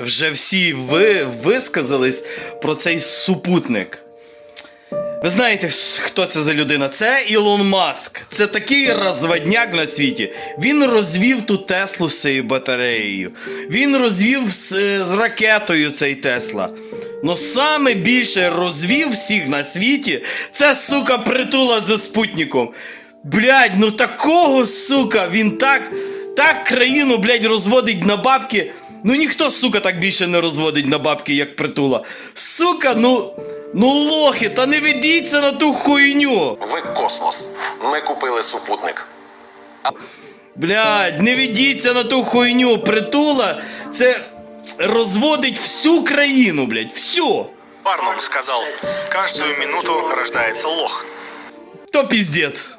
вже всі ви висказались про цей супутник. Ви знаєте, хто це за людина? Це Ілон Маск. Це такий розводняк на світі. Він розвів ту Теслу з цією батареєю. Він розвів з, е, з ракетою цей Тесла. Но саме більше розвів всіх на світі це сука притула за спутником. Блядь, ну такого сука, він так, так країну, блядь, розводить на бабки. Ну ніхто, сука, так більше не розводить на бабки, як притула. Сука, ну. Ну лохи, та не ведіться на ту хуйню. Ви космос. Ми купили супутник. Блядь, не ведіться на ту хуйню. Притула це розводить всю країну, блядь, всю. Барнум сказал, каждую минуту рождается лох. То піздець.